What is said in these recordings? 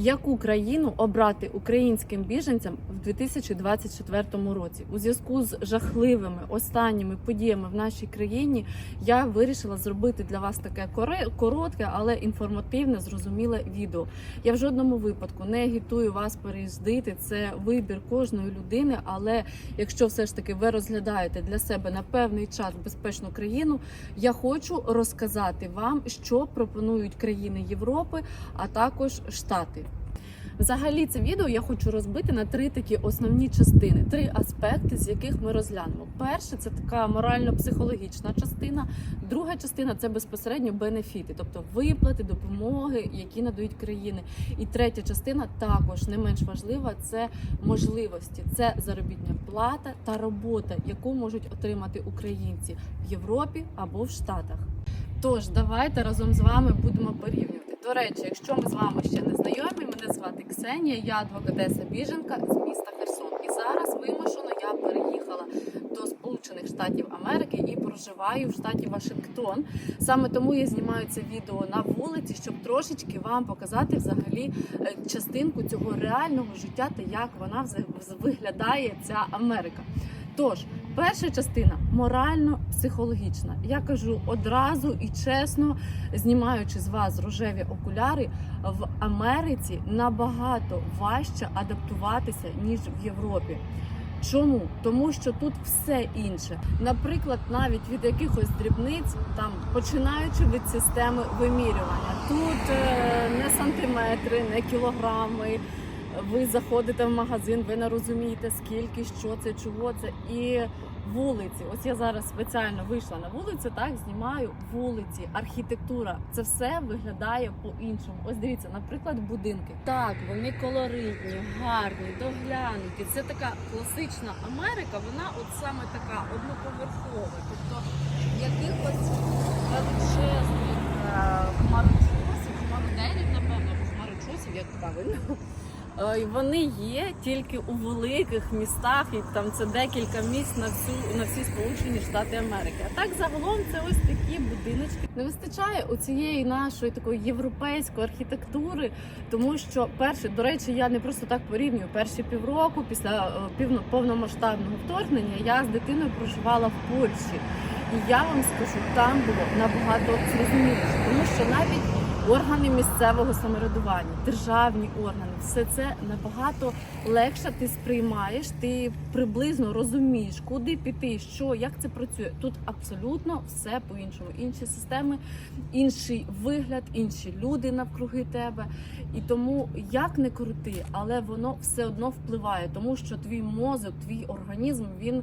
Яку країну обрати українським біженцям в 2024 році? У зв'язку з жахливими останніми подіями в нашій країні я вирішила зробити для вас таке коротке, але інформативне, зрозуміле відео. Я в жодному випадку не агітую вас переїздити. Це вибір кожної людини. Але якщо все ж таки ви розглядаєте для себе на певний час безпечну країну, я хочу розказати вам, що пропонують країни Європи, а також Штати. Взагалі, це відео я хочу розбити на три такі основні частини, три аспекти, з яких ми розглянемо. Перше це така морально-психологічна частина. Друга частина це безпосередньо бенефіти, тобто виплати, допомоги, які надають країни. І третя частина також не менш важлива це можливості, це заробітня плата та робота, яку можуть отримати українці в Європі або в Штатах. Тож давайте разом з вами будемо порівнювати. До речі, якщо ми з вами ще не знайомі, мене звати Ксенія, я адвокатеса біженка з міста Херсон. І зараз вимушено я переїхала до Сполучених Штатів Америки і проживаю в штаті Вашингтон. Саме тому я знімаю це відео на вулиці, щоб трошечки вам показати взагалі е, частинку цього реального життя та як вона виглядає ця Америка. Тож, перша частина морально-психологічна. Я кажу одразу і чесно, знімаючи з вас рожеві окуляри, в Америці набагато важче адаптуватися ніж в Європі. Чому? Тому що тут все інше. Наприклад, навіть від якихось дрібниць, там починаючи від системи вимірювання, тут е, не сантиметри, не кілограми. Ви заходите в магазин, ви не розумієте, скільки, що це, чого це. І вулиці. Ось я зараз спеціально вийшла на вулицю, так знімаю вулиці, архітектура. Це все виглядає по-іншому. Ось дивіться, наприклад, будинки. Так, вони колоритні, гарні, доглянуті. Це така класична Америка. Вона от саме така одноповерхова. Тобто якихось величезних е, хмарочосів, хмародерів, напевно, або хмарочосів, як правильно. Е, Вони є тільки у великих містах, і там це декілька місць на всю на всі Сполучені Штати Америки. А так загалом це ось такі будиночки. Не вистачає оцієї нашої такої європейської архітектури, тому що перше, до речі, я не просто так порівнюю. Перші півроку після е, півно повномасштабного вторгнення я з дитиною проживала в Польщі. І я вам скажу, там було набагато зрозуміліше, тому що навіть органи місцевого самоврядування, державні органи, все це набагато легше ти сприймаєш, ти приблизно розумієш, куди піти, що, як це працює. Тут абсолютно все по-іншому. Інші системи, інший вигляд, інші люди навкруги тебе. І тому як не крути, але воно все одно впливає, тому що твій мозок, твій організм він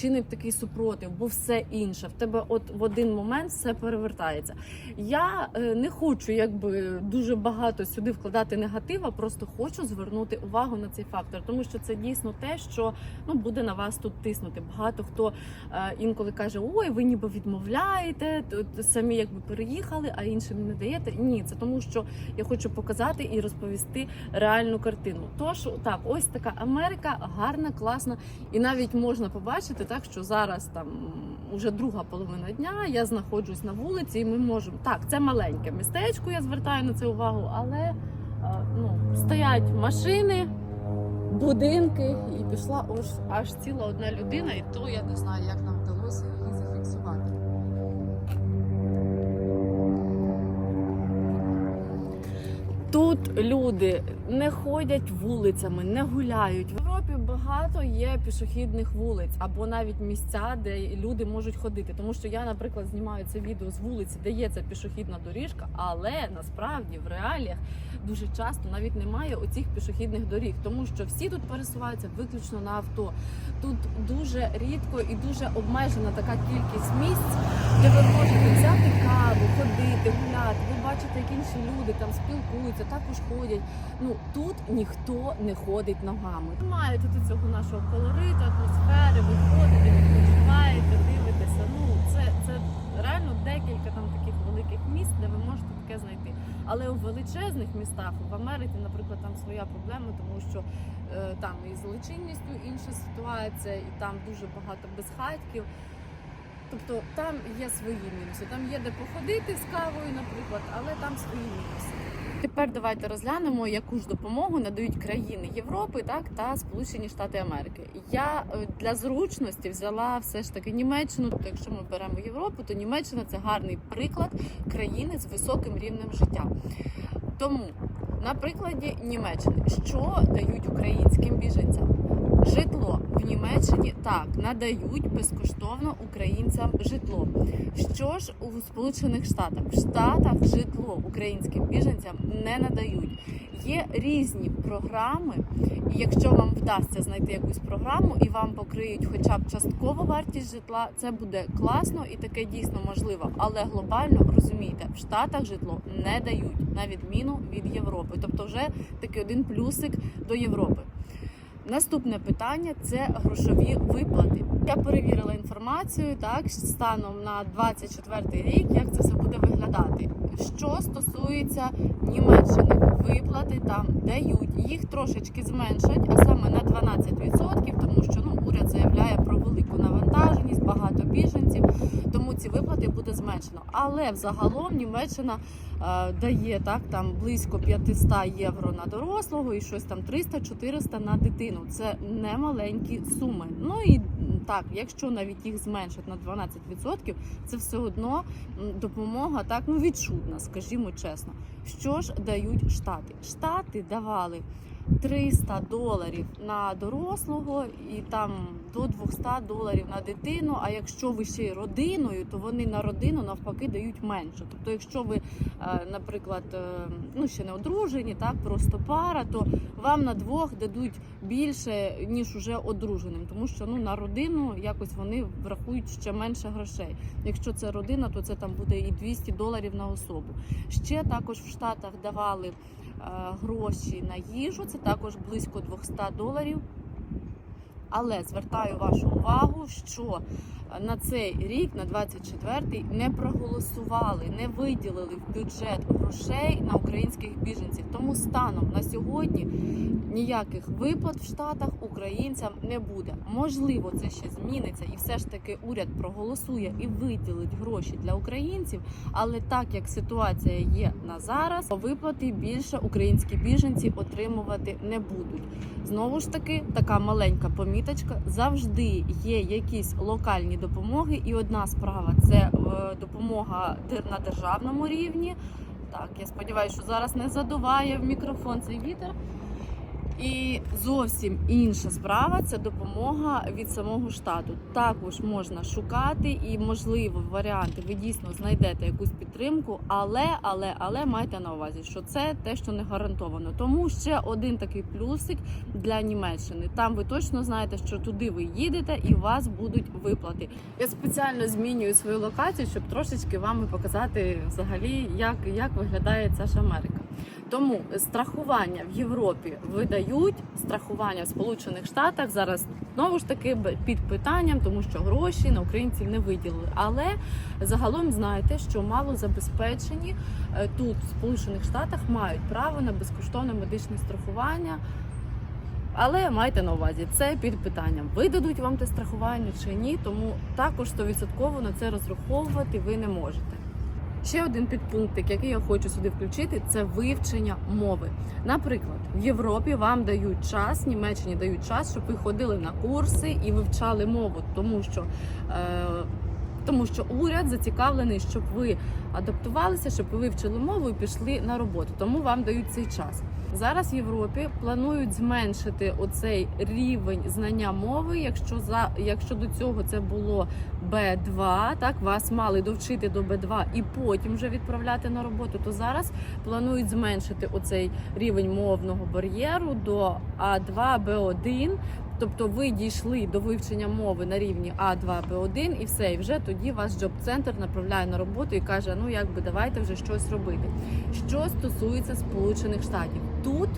чинить такий супротив, бо все інше. В тебе от в один момент все перевертається. Я е, не хочу якби дуже багато сюди вкладати негатива, просто хочу звернути увагу на цей фактор, тому що це дійсно те, що ну буде на вас тут тиснути. Багато хто е, інколи каже: Ой, ви ніби відмовляєте, самі якби переїхали, а іншим не даєте. Ні, це тому, що я хочу показати і розповісти реальну картину. Тож так, ось така Америка, гарна, класна, і навіть можна побачити так, що зараз там уже друга половина дня. Я знаходжусь на вулиці, і ми можемо так. Це маленьке містечко. Я звертаю на це увагу, але е, ну стоять машини. Будинки і пішла аж, аж ціла одна людина, і то я не знаю, як нам вдалося Тут люди не ходять вулицями, не гуляють. В Європі багато є пішохідних вулиць або навіть місця, де люди можуть ходити. Тому що я, наприклад, знімаю це відео з вулиці, де є ця пішохідна доріжка, але насправді в реаліях дуже часто навіть немає оцих пішохідних доріг, тому що всі тут пересуваються виключно на авто. Тут дуже рідко і дуже обмежена така кількість місць, де ви можете взяти каву, ходити, гуляти. Ви бачите, як інші люди там спілкуються, також ходять. Ну тут ніхто не ходить ногами. Маєте тут цього нашого колориту, атмосфери, ви ходите, відпочиваєте, дивитеся. Ну це, це реально декілька там таких великих місць, де ви можете таке знайти. Але у величезних містах в Америці, наприклад, там своя проблема, тому що е, там і з злочинністю інша ситуація, і там дуже багато безхатьків. Тобто там є свої мінуси. Там є де походити з кавою, наприклад, але там свої мінуси. Тепер давайте розглянемо, яку ж допомогу надають країни Європи, так та Сполучені Штати Америки. Я е, для зручності взяла все ж таки Німеччину. То якщо ми беремо Європу, то Німеччина це гарний приклад країни з високим рівнем життя. Тому на прикладі Німеччини, що дають українським біженцям? Житло в Німеччині так надають безкоштовно українцям житло. Що ж у Сполучених Штатах? В Штатах житло українським біженцям не надають. Є різні програми, і якщо вам вдасться знайти якусь програму і вам покриють хоча б частково вартість житла, це буде класно і таке дійсно можливо. Але глобально розумієте, в Штатах житло не дають на відміну від Європи. Тобто, вже такий один плюсик до Європи. Наступне питання це грошові виплати. Я перевірила інформацію так станом на 24 рік, як це все буде виглядати. Що стосується Німеччини, виплати там дають. Їх трошечки зменшать, а саме на 12%, тому що ну уряд заявляє про велику навантаженість, багато біженців, тому ці виплати буде зменшено. Але взагалом Німеччина е, дає так там близько 500 євро на дорослого і щось там 300-400 на дитину. Це не маленькі суми. Ну і так, якщо навіть їх зменшать на 12%, це все одно допомога так ну відчутна, скажімо чесно. Що ж дають штати? Штати давали 300 доларів на дорослого і там до 200 доларів на дитину. А якщо ви ще й родиною, то вони на родину навпаки дають менше. Тобто, якщо ви, е, наприклад, е, ну ще не одружені, так просто пара, то вам на двох дадуть більше ніж уже одруженим, тому що ну на родину якось вони врахують ще менше грошей. Якщо це родина, то це там буде і 200 доларів на особу. Ще також в Штатах давали гроші на їжу, це також близько 200 доларів. Але звертаю вашу увагу, що на цей рік, на 24-й, не проголосували, не виділили в бюджет грошей на українських біженців. Тому станом на сьогодні ніяких виплат в Штатах українцям не буде. Можливо, це ще зміниться, і все ж таки уряд проголосує і виділить гроші для українців. Але так як ситуація є на зараз, виплати більше українські біженці отримувати не будуть. Знову ж таки, така маленька поміточка. Завжди є якісь локальні допомоги, і одна справа це е, допомога на державному рівні. Так, я сподіваюся, що зараз не задуває в мікрофон цей вітер. І зовсім інша справа це допомога від самого штату. Також можна шукати і, можливо, варіанти ви дійсно знайдете якусь підтримку, але, але, але майте на увазі, що це те, що не гарантовано. Тому ще один такий плюсик для Німеччини. Там ви точно знаєте, що туди ви їдете і у вас будуть виплати. Я спеціально змінюю свою локацію, щоб трошечки вам показати взагалі, як, як виглядає ця ж Америка. Тому страхування в Європі видають, страхування в Сполучених Штатах зараз знову ж таки під питанням, тому що гроші на українців не виділили. Але загалом знаєте, що малозабезпечені е, тут, в Сполучених Штатах, мають право на безкоштовне медичне страхування. Але майте на увазі, це під питанням. Видадуть вам те страхування чи ні, тому також 100% на це розраховувати ви не можете. Ще один підпунктик, який я хочу сюди включити, це вивчення мови. Наприклад, в Європі вам дають час, в Німеччині дають час, щоб ви ходили на курси і вивчали мову, тому що. Е, тому що уряд зацікавлений, щоб ви адаптувалися, щоб ви вивчили мову і пішли на роботу. Тому вам дають цей час. Зараз в Європі планують зменшити оцей рівень знання мови. Якщо за якщо до цього це було Б2, так вас мали довчити до Б2 і потім вже відправляти на роботу, то зараз планують зменшити оцей рівень мовного бар'єру до А2, Б1. Тобто ви дійшли до вивчення мови на рівні А2, Б1 і все, і вже тоді вас джоб-центр направляє на роботу і каже: ну якби давайте вже щось робити. Що стосується Сполучених Штатів, тут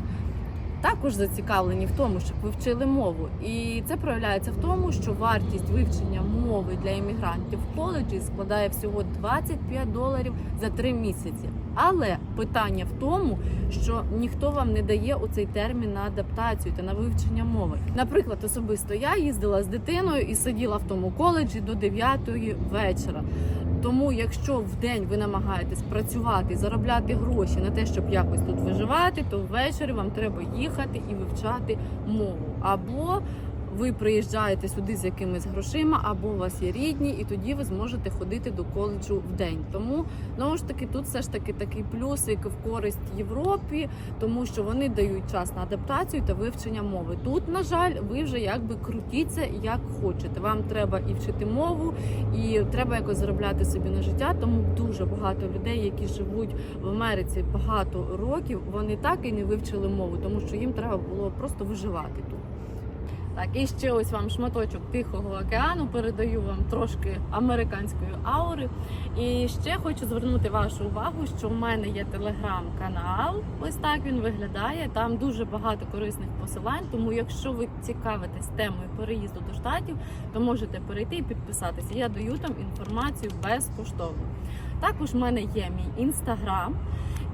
також зацікавлені в тому, щоб ви вчили мову, і це проявляється в тому, що вартість вивчення мови для іммігрантів в коледжі складає всього 25 доларів за 3 місяці. Але питання в тому, що ніхто вам не дає оцей термін на адаптацію та на вивчення мови. Наприклад, особисто я їздила з дитиною і сиділа в тому коледжі до 9 вечора. Тому, якщо в день ви намагаєтесь працювати, заробляти гроші на те, щоб якось тут виживати, то ввечері вам треба їхати і вивчати мову. Або ви приїжджаєте сюди з якимись грошима, або у вас є рідні, і тоді ви зможете ходити до коледжу в день. Тому знову ж таки тут все ж таки такий плюсик в користь Європі, тому що вони дають час на адаптацію та вивчення мови. Тут, на жаль, ви вже якби крутіться як хочете. Вам треба і вчити мову, і треба якось заробляти собі на життя. Тому дуже багато людей, які живуть в Америці багато років, вони так і не вивчили мову, тому що їм треба було просто виживати тут. Так, і ще ось вам шматочок Тихого океану. Передаю вам трошки американської аури. І ще хочу звернути вашу увагу, що в мене є телеграм-канал. Ось так він виглядає. Там дуже багато корисних посилань. Тому, якщо ви цікавитесь темою переїзду до штатів, то можете перейти і підписатися. Я даю там інформацію безкоштовно. Також в мене є мій інстаграм.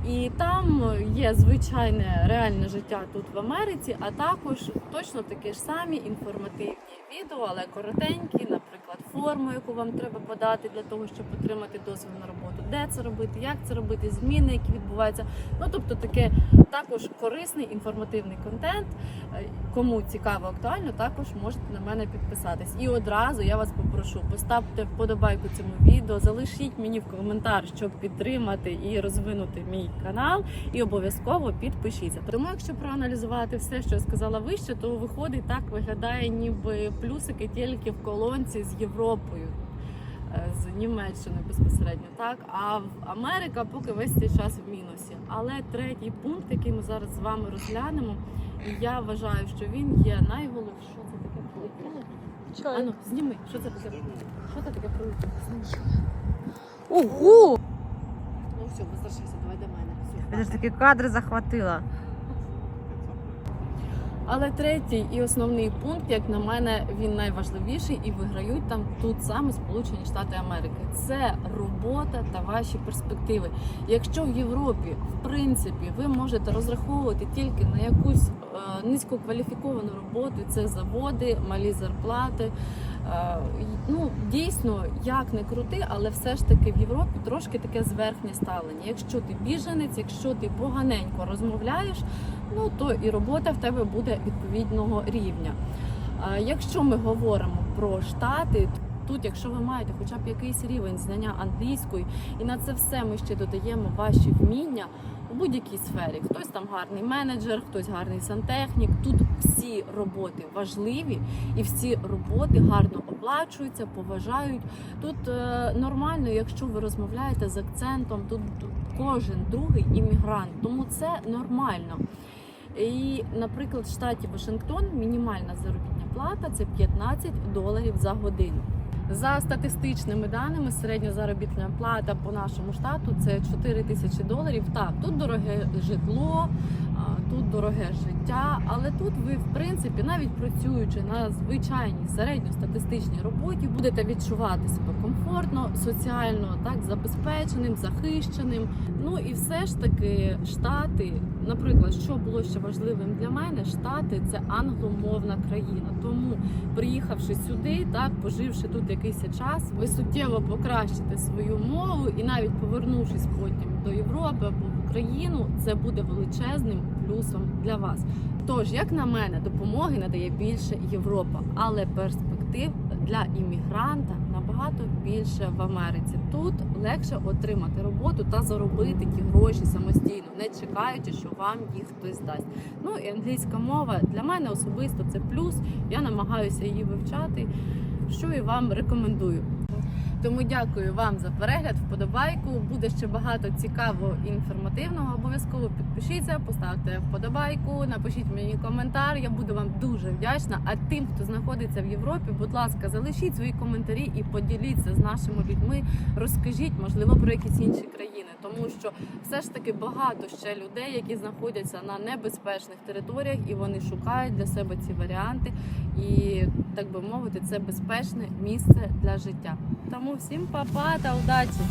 І там є звичайне реальне життя тут в Америці, а також точно такі ж самі інформативні відео, але коротенькі, наприклад, форму, яку вам треба подати для того, щоб отримати дозвіл на роботу, де це робити, як це робити, зміни, які відбуваються. Ну тобто, таке також корисний інформативний контент. Е, Кому цікаво, актуально, також можете на мене підписатись. І одразу я вас попрошу, поставте вподобайку цьому відео, залишіть мені в коментар, щоб підтримати і розвинути мій канал, і обов'язково підпишіться. Тому, якщо проаналізувати все, що я сказала вище, то виходить так виглядає, ніби плюсики тільки в колонці з Європою. Е, З Німеччиною безпосередньо, так а в Америка поки весь цей час в мінусі. Але третій пункт, який ми зараз з вами розглянемо, і я вважаю, що він є найголовнішим. Що це таке прилетіло? Ану, зніми, що це таке? Що це таке? Ого! Ну все, возвращайся, давай до мене. Все, Я ж такі кадри захватила. Але третій і основний пункт, як на мене, він найважливіший і виграють там тут саме Сполучені Штати Америки. Це робота та ваші перспективи. Якщо в Європі, в принципі, ви можете розраховувати тільки на якусь е, низькокваліфіковану роботу, це заводи, малі зарплати. Е, ну дійсно, як не крути, але все ж таки в Європі трошки таке зверхнє ставлення. Якщо ти біженець, якщо ти поганенько розмовляєш, ну то і робота в тебе буде відповідного рівня. Якщо ми говоримо про штати, тут, якщо ви маєте хоча б якийсь рівень знання англійської, і на це все ми ще додаємо ваші вміння у будь-якій сфері. Хтось там гарний менеджер, хтось гарний сантехнік. Тут всі роботи важливі і всі роботи гарно оплачуються, поважають. Тут е, нормально, якщо ви розмовляєте з акцентом, тут кожен другий іммігрант, тому це нормально. І, наприклад, в штаті Вашингтон мінімальна заробітна плата це 15 доларів за годину. За статистичними даними, середня заробітна плата по нашому штату це 4 тисячі доларів. Так, тут дороге житло, тут дороге життя, але тут ви, в принципі, навіть працюючи на звичайній середньостатистичній роботі, будете відчувати себе комфортно, соціально так забезпеченим, захищеним. Ну і все ж таки штати, наприклад, що було ще важливим для мене, штати це англомовна країна. Тому приїхавши сюди, так поживши тут якийсь час, ви суттєво покращите свою мову, і навіть повернувшись потім до Європи або Україну, це буде величезним плюсом для вас. Тож, як на мене, допомоги надає більше Європа, але перспектив для іммігранта набагато більше в Америці. Тут легше отримати роботу та заробити ті гроші самостійно, не чекаючи, що вам їх хтось дасть. Ну і англійська мова для мене особисто це плюс. Я намагаюся її вивчати, що і вам рекомендую. Тому дякую вам за перегляд, вподобайку. Буде ще багато цікавого і інформативного. Обов'язково підпишіться, поставте вподобайку, напишіть мені коментар. Я буду вам дуже вдячна. А тим, хто знаходиться в Європі, будь ласка, залишіть свої коментарі і поділіться з нашими людьми. Розкажіть, можливо, про якісь інші країни, тому що все ж таки багато ще людей, які знаходяться на небезпечних територіях, і вони шукають для себе ці варіанти. І так би мовити, це безпечне місце для життя. Тому всім па-па та удачі!